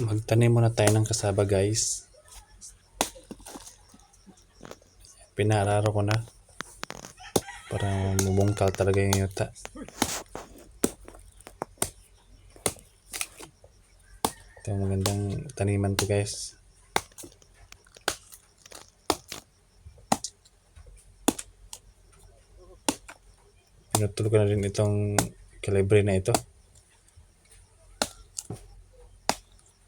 Magtanim muna tayo ng kasaba guys. Pinararo ko na. Para mubungkal talaga yung yuta. Ito magandang taniman to guys. Pinutol ko na rin itong kalibre na ito.